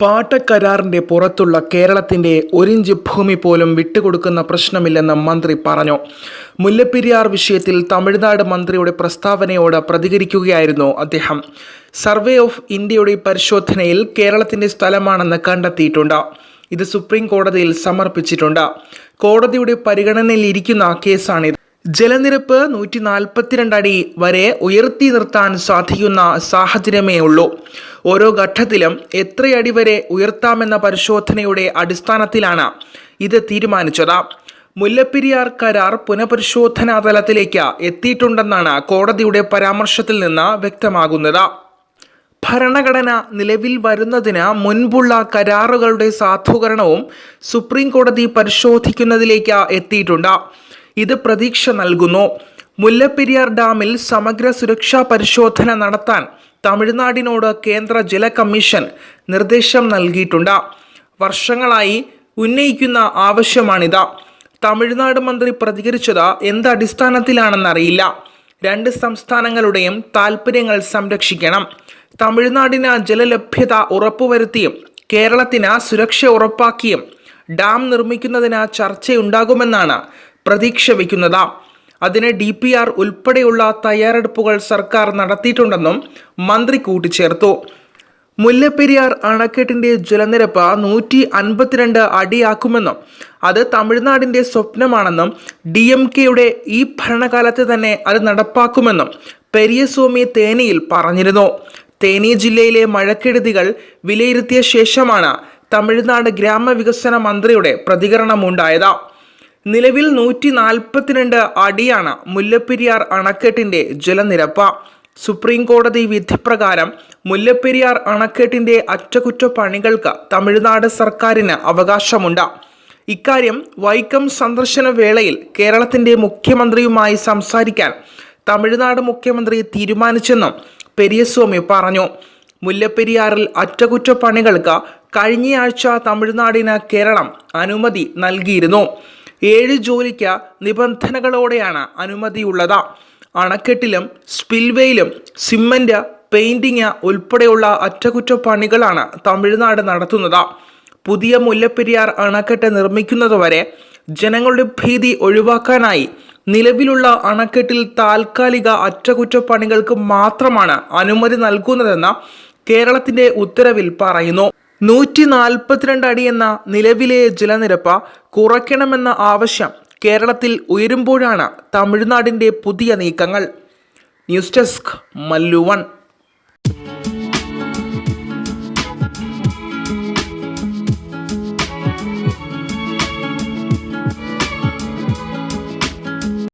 പാട്ടക്കരാറിന്റെ പുറത്തുള്ള കേരളത്തിന്റെ ഒരിഞ്ച് ഭൂമി പോലും വിട്ടുകൊടുക്കുന്ന പ്രശ്നമില്ലെന്ന് മന്ത്രി പറഞ്ഞു. മുല്ലപ്പെരിയാർ വിഷയത്തിൽ തമിഴ്നാട് മന്ത്രിയുടെ പ്രസ്താവനയോട് പ്രതികരിക്കുകയായിരുന്നു അദ്ദേഹം. സർവേ ഓഫ് ഇന്ത്യയുടെ പരിശോധനയിൽ കേരളത്തിന്റെ സ്ഥലമാണെന്ന് കണ്ടെത്തിയിട്ടുണ്ട്. ഇത് സുപ്രീം കോടതിയിൽ സമർപ്പിച്ചിട്ടുണ്ട്. കോടതിയുടെ പരിഗണനയിലിരിക്കുന്ന കേസാണിത്. ജലനിരപ്പ് നൂറ്റി അടി വരെ ഉയർത്തി നിർത്താൻ സാധിക്കുന്ന സാഹചര്യമേ ഉള്ളൂ. ഓരോ ഘട്ടത്തിലും എത്രയടി വരെ ഉയർത്താമെന്ന പരിശോധനയുടെ അടിസ്ഥാനത്തിലാണ് ഇത് തീരുമാനിച്ചത്. മുല്ലപ്പെരിയാർ കരാർ പുനഃപരിശോധനാ തലത്തിലേക്ക് എത്തിയിട്ടുണ്ടെന്നാണ് കോടതിയുടെ പരാമർശത്തിൽ നിന്ന് വ്യക്തമാകുന്നത്. ഭരണഘടന നിലവിൽ വരുന്നതിന് മുൻപുള്ള കരാറുകളുടെ സാധൂകരണവും സുപ്രീം കോടതി പരിശോധിക്കുന്നതിലേക്ക് എത്തിയിട്ടുണ്ട്. ഇത് പ്രതീക്ഷ നൽകുന്നു. മുല്ലപ്പെരിയാർ ഡാമിൽ സമഗ്ര സുരക്ഷാ പരിശോധന നടത്താൻ തമിഴ്നാടിനോട് കേന്ദ്ര ജല കമ്മീഷൻ നിർദ്ദേശം നൽകിയിട്ടുണ്ട്. വർഷങ്ങളായി ഉന്നയിക്കുന്ന ആവശ്യമാണിത്. തമിഴ്നാട് മന്ത്രി പ്രതികരിച്ചത് എന്ത് അടിസ്ഥാനത്തിലാണെന്നറിയില്ല. രണ്ട് സംസ്ഥാനങ്ങളുടെയും താൽപ്പര്യങ്ങൾ സംരക്ഷിക്കണം. തമിഴ്നാടിന് ജലലഭ്യത ഉറപ്പുവരുത്തിയും കേരളത്തിന് സുരക്ഷ ഉറപ്പാക്കിയും ഡാം നിർമ്മിക്കുന്നതിന് ചർച്ചയുണ്ടാകുമെന്നാണ് പ്രതീക്ഷ വയ്ക്കുന്നത്. അതിന് ഡി പി ആർ ഉൾപ്പെടെയുള്ള തയ്യാറെടുപ്പുകൾ സർക്കാർ നടത്തിയിട്ടുണ്ടെന്നും മന്ത്രി കൂട്ടിച്ചേർത്തു. മുല്ലപ്പെരിയാർ അണക്കെട്ടിന്റെ ജലനിരപ്പ് നൂറ്റി അൻപത്തിരണ്ട് അടിയാക്കുമെന്നും അത് തമിഴ്നാടിന്റെ സ്വപ്നമാണെന്നും ഡി എം കെയുടെ ഈ ഭരണകാലത്ത് തന്നെ അത് നടപ്പാക്കുമെന്നും പെരിയസ്വാമി തേനിയിൽ പറഞ്ഞിരുന്നു. തേനി ജില്ലയിലെ മഴക്കെടുതികൾ വിലയിരുത്തിയ ശേഷമാണ് തമിഴ്നാട് ഗ്രാമവികസന മന്ത്രിയുടെ പ്രതികരണമുണ്ടായത്. നിലവിൽ നൂറ്റി നാൽപ്പത്തിരണ്ട് അടിയാണ് മുല്ലപ്പെരിയാർ അണക്കെട്ടിന്റെ ജലനിരപ്പ്. സുപ്രീം കോടതി വിധിപ്രകാരം മുല്ലപ്പെരിയാർ അണക്കെട്ടിന്റെ അറ്റകുറ്റപ്പണികൾക്ക് തമിഴ്നാട് സർക്കാരിന് അവകാശമുണ്ട്. ഇക്കാര്യം വൈക്കം സന്ദർശന വേളയിൽ കേരളത്തിന്റെ മുഖ്യമന്ത്രിയുമായി സംസാരിക്കാൻ തമിഴ്നാട് മുഖ്യമന്ത്രി തീരുമാനിച്ചെന്നും പെരിയസ്വാമി പറഞ്ഞു. മുല്ലപ്പെരിയാറിൽ അറ്റകുറ്റപ്പണികൾക്ക് കഴിഞ്ഞയാഴ്ച തമിഴ്നാടിന് കേരളം അനുമതി നൽകിയിരുന്നു. ഏഴ് ജോലിക്ക് നിബന്ധനകളോടെയാണ് അനുമതിയുള്ളത്. അണക്കെട്ടിലും സ്പിൽവേയിലും സിമന്റ് പെയിൻറിങ് ഉൾപ്പെടെയുള്ള അറ്റകുറ്റപ്പണികളാണ് തമിഴ്നാട് നടത്തുന്നത്. പുതിയ മുല്ലപ്പെരിയാർ അണക്കെട്ട് നിർമ്മിക്കുന്നതുവരെ ജനങ്ങളുടെ ഭീതി ഒഴിവാക്കാനായി നിലവിലുള്ള അണക്കെട്ടിൽ താൽക്കാലിക അറ്റകുറ്റപ്പണികൾക്ക് മാത്രമാണ് അനുമതി നൽകുന്നതെന്ന് കേരളത്തിന്റെ ഉത്തരവിൽ പറയുന്നു. നൂറ്റി നാൽപ്പത്തിരണ്ട് അടി എന്ന നിലവിലെ ജലനിരപ്പ് കുറയ്ക്കണമെന്ന ആവശ്യം കേരളത്തിൽ ഉയരുമ്പോഴാണ് തമിഴ്നാടിന്റെ പുതിയ നീക്കങ്ങൾ. News desk മല്ലുവൺ